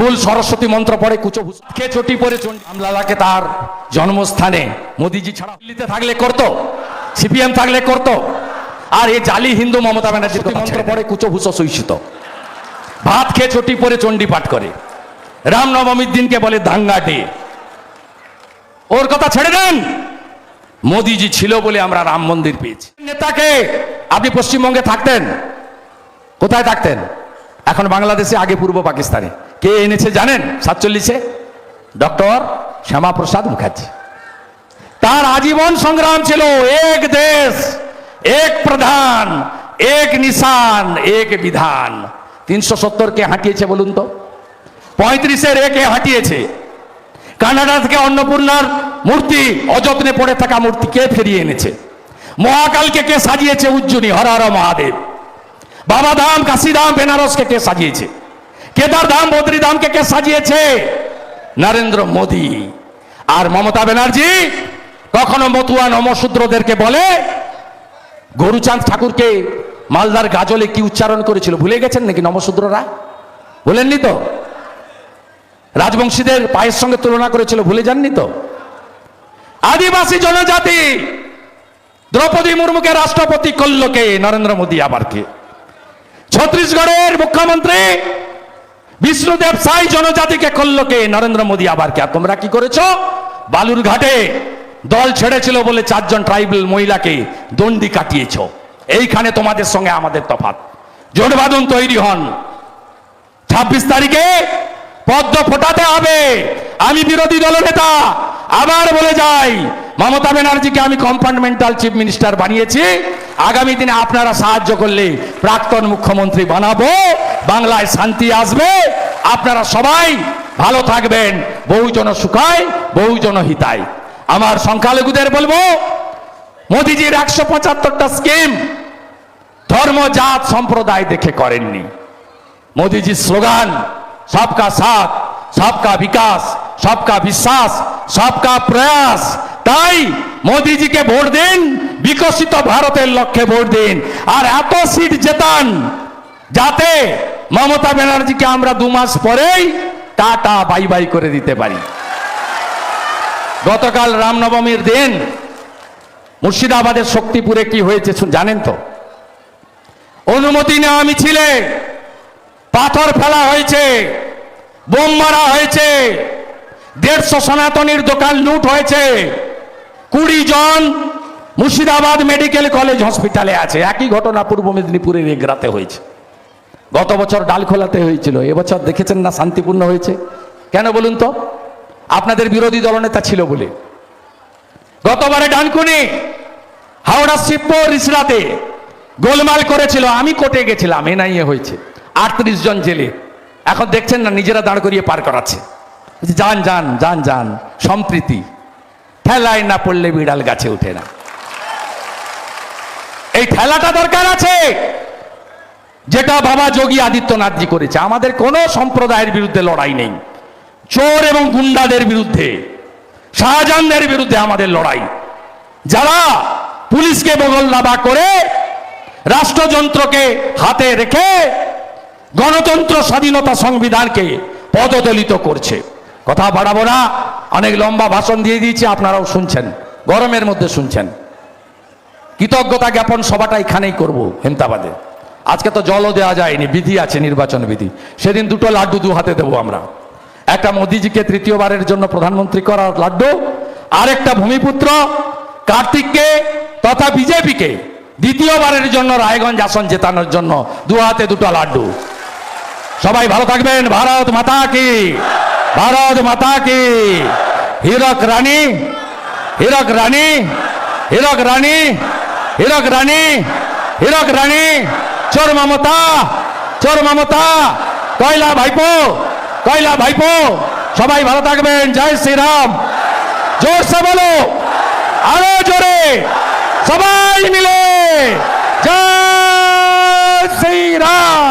ভুল সরস্বতী মন্ত্র পড়ে কুচো কে চটি পরে আমলালাকে তার জন্মস্থানে মোদিজি ছাড়া দিল্লিতে থাকলে করতো সিপিএম থাকলে করতো আর এই জালি হিন্দু মমতা ব্যানার্জির মন্ত্র পড়ে কুচো ভূষো সৈষিত ভাত খেয়ে চটি পরে চণ্ডী পাঠ করে। রামনবমীর দিনকে বলে দাঙ্গা ডে। ওর কথা ছেড়ে দেন। মোদিজি ছিল বলে আমরা রাম মন্দির পেয়েছি। নেতাকে আপনি পশ্চিমবঙ্গে থাকতেন? কোথায় থাকতেন? এখন বাংলাদেশে আগে পূর্ব পাকিস্তানে। কে এনেছে জানেন? সাতচল্লিশে ডক্টর শ্যামাপ্রসাদ মুখার্জি। তার আজীবন সংগ্রাম ছিল এক দেশ, এক প্রধান, এক নিশান, এক বিধান। তিনশো সত্তর কে হাঁটিয়েছে বলুন তো। পঁয়ত্রিশের একে হাঁটিয়েছে। কানাডা থেকে অন্নপূর্ণার মূর্তি, অযত্নে পড়ে থাকা মূর্তি কে ফিরিয়ে এনেছে? মহাকালকে কে সাজিয়েছে উজ্জুনি হর হর মহাদেব। বাবা ধাম কাশিধাম, বেনারসকে কে সাজিয়েছে? কেদার ধাম বদ্রী ধামকে কে সাজিয়েছে? নরেন্দ্র মোদী। আর মমতা ব্যানার্জি কখনো মতুয়া নমশূদ্রদেরকে বলে, গরুচাঁদ ঠাকুরকে মালদার গাজলে কি উচ্চারণ করেছিল? ভুলে গেছেন নাকি নমশূদ্ররা? বলেননি তো? রাজবংশীদের পায়ের সঙ্গে তুলনা করেছিল, ভুলে যাননি তো? আদিবাসী জনজাতি, দ্রৌপদী মুর্মুকে রাষ্ট্রপতি করল কে? নরেন্দ্র মোদী আবার কে? ছত্তিশগড়ের মুখ্যমন্ত্রী বিষ্ণুদেব সাই জনজাতিকে করল কে? নরেন্দ্র মোদী আবার কে? তোমরা কি করেছ? বালুর ঘাটে দল ছেড়েছিল বলে চারজন ট্রাইবাল মহিলাকে দণ্ডি কাটিয়েছ। এইখানে তোমাদের সঙ্গে আমাদের তফাৎ। জোটবাদন তৈরি হন। ছাব্বিশ তারিখে পদ্ম ফোটাতে হবে। আমি বিরোধী দলনেতা। আবার বলে যাই, মমতা ব্যানার্জিকে আমি কম্পার্টমেন্টাল চিফ মিনিস্টার বানিয়েছি। আগামী দিনে আপনারা সাহায্য করলে প্রাক্তন মুখ্যমন্ত্রী বানাবো। বাংলায় শান্তি আসবে। আপনারা সবাই ভালো থাকবেন। বহুজন সুখায়, বহুজন হিতায়। আমার সংখ্যালঘুদের বলব, মোদিজির একশো পঁচাত্তরটা স্কিম ধর্ম, জাত, সম্প্রদায় দেখে করেননি। মোদীজির স্লোগান, সবকা সাথ, সবকা বিকাশ, সবকা বিশ্বাস, সবকা প্রয়াস। তাই মোদীজিকে ভোট দিন, বিকশিত ভারতের লক্ষ্যে ভোট দিন। আর এত সিট জেতান যাতে মমতা ব্যানার্জিকে আমরা দু মাস পরেই টাটা, বাই বাই করে দিতে পারি। গতকাল রামনবমীর দিন মুর্শিদাবাদের শক্তিপুরে কি হয়েছে জানেন তো? অনুমতি নেওয়া মিছিলে পাথর ফেলা হয়েছে, বোম মারা হয়েছে, দেড়শো সনাতনীর দোকান লুট হয়েছে, কুড়ি জন মুর্শিদাবাদ মেডিকেল কলেজ হসপিটালে আছে। একই ঘটনা পূর্ব মেদিনীপুরের এগরাতে হয়েছে। গত বছর ডালখোলাতে হয়েছিল, এবছর দেখেছেন না শান্তিপূর্ণ হয়েছে? কেন বলুন তো? আপনাদের বিরোধী দলনেতা ছিল বলে। গতবারে ডানকুনি, হাওড়া শিবপুর ইসরাতে গোলমাল করেছিল, আমি কোর্টে গেছিলাম, এনআইএ হয়েছে, আটত্রিশ জন জেলে। এখন দেখছেন না, নিজেরা দাঁড় করিয়ে পার করাচ্ছে। যান যান যান যান, সম্প্রীতি। ঠেলায় না পড়লে বিড়াল গাছে ওঠে না। এই ঠেলাটা দরকার আছে। যেটা বাবা যোগী আদিত্যনাথজি করেছে, আমাদের কোনো সম্প্রদায়ের বিরুদ্ধে লড়াই নেই। চোর এবং গুন্ডাদের বিরুদ্ধে, শাহজাহানদের বিরুদ্ধে আমাদের লড়াই। যারা পুলিশকে বগল দাবা করে রাষ্ট্রযন্ত্রকে হাতে রেখে গণতন্ত্র স্বাধীনতা সংবিধানকে পদদলিত করছে। কথা বাড়াবো না, অনেক লম্বা ভাষণ দিয়ে দিয়েছি, আপনারাও শুনছেন, গরমের মধ্যে শুনছেন। কৃতজ্ঞতা জ্ঞাপন সভাটা এখানেই করব, হেমতাবাদে। আজকে তো জলও দেওয়া যায়নি, বিধি আছে, নির্বাচন বিধি। সেদিন দুটো লাড্ডু দু হাতে দেবো আমরা। একটা মোদিজিকে তৃতীয়বারের জন্য প্রধানমন্ত্রী করার লাড্ডু, আরেকটা ভূমিপুত্র, কার্তিককে তথা বিজেপিকে দ্বিতীয়বারের জন্য রায়গঞ্জ আসন জেতানোর জন্য দু হাতে দুটো লাড্ডু। সবাই ভালো থাকবেন। ভারত মাতা কি? ভারত মাতা কি? হীরক রানী? হীরক রানী? হীরক রানী? হীরক রানী? হীরক রানী? চোর মমতা চোর মমতা। কয়লা ভাইপো কয়লা ভাইপো। সবাই ভালো থাকবেন, জয় শ্রীরাম। জোরসে বলো, আরও জোরে। সবাই মিলে, জয় শ্রীরাম।